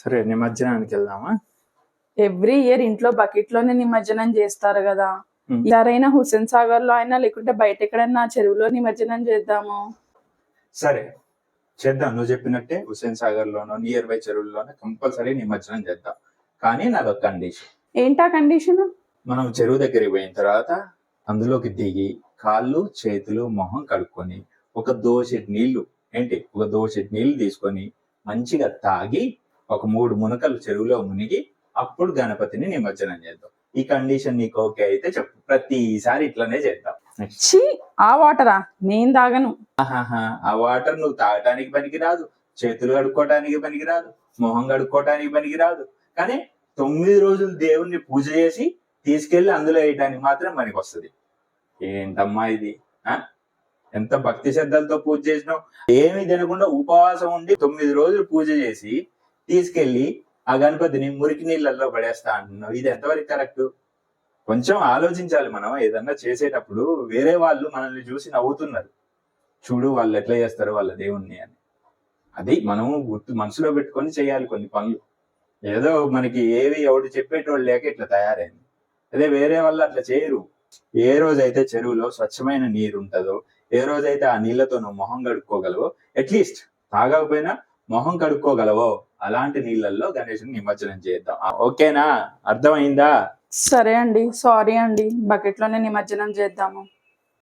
సరే నిమజ్జనానికి వెళ్దామా? ఎవ్రీ ఇయర్ ఇంట్లో బకెట్లోనే నిమజ్జనం చేస్తారు కదా. Hmm. ఈసారైనా హుస్సేన్ సాగర్లో అయినా లేకుంటే బయట ఎక్కడైనా చెరువులో నిమజ్జనం చేద్దాము. సరే చేద్దాం. నువ్వు చెప్పినట్టే హుస్సేన్ సాగర్ లోనో నియర్ బై చెరువుల్లోనో కంపల్సరీ నిమజ్జనం చేద్దాం. కానీ నాదొక కండిషన్ ఏంటా కండిషన్ మనం చెరువు దగ్గరికి పోయిన తర్వాత అందులోకి దిగి కాళ్ళు చేతులు మొహం కడుక్కొని ఒక దోసెట్ నీళ్ళు ఏంటి? ఒక దోసెట్ నీళ్ళు తీసుకొని మంచిగా తాగి ఒక మూడు మునకలు చెరువులో మునిగి అప్పుడు గణపతిని నిమజ్జనం చేద్దాం. ఈ కండిషన్ నీకు ఓకే అయితే చెప్పు. ప్రతిసారి ఇట్లనే చేద్దాం. ఛీ ఆ వాటరా నేను తాగను. ఆహాహా, ఆ వాటర్ నువ్వు తాగటానికి పనికిరాదు. చేతులు కడుక్కోవటానికి పనికిరాదు. మొహం కడుక్కోవటానికి పనికిరాదు. కానీ తొమ్మిది రోజులు దేవుణ్ణి పూజ చేసి తీసుకెళ్ళి అందులో వేయటానికి మాత్రం పనికి వస్తుంది. ఏంటమ్మా ఇది? ఆ? ఎంత భక్తి శ్రద్ధలతో పూజ చేసినావు? ఏమీ తినకుండా ఉపవాసం ఉండి తొమ్మిది రోజులు పూజ చేసి తీసుకెళ్ళి ఆ గణపతిని మురికి నీళ్ళల్లో పడేస్తా అంటున్నావు. ఇది ఎంతవరకు కరెక్ట్ కొంచెం ఆలోచించాలి మనం. ఏదన్నా చేసేటప్పుడు వేరే వాళ్ళు మనల్ని చూసి నవ్వుతున్నారు. చూడు వాళ్ళు ఎట్లా చేస్తారు వాళ్ళ దేవుణ్ణి అని. అది మనం గుర్తు మనసులో పెట్టుకొని చేయాలి కొన్ని పనులు. ఏదో మనకి ఏవి ఎవడు చెప్పేటోళ్ళు లేక ఇట్లా తయారైంది. అదే వేరే వాళ్ళు అట్లా చేయరు. ఏ రోజైతే చెరువులో స్వచ్ఛమైన నీరు ఉంటుందో ఏ రోజైతే ఆ నీళ్ళతో నువ్వు మొహం కడుక్కోగలవో అట్లీస్ట్ తాగకపోయినా మొహం కడుక్కోగలవో? అలాంటి నీళ్ళల్లో గణేషుని నిమజ్జనం చేద్దాం. ఓకేనా? అర్థమైందా? సరే అండి. సారీ అండి. బకెట్లోనే నిమజ్జనం చేద్దాము.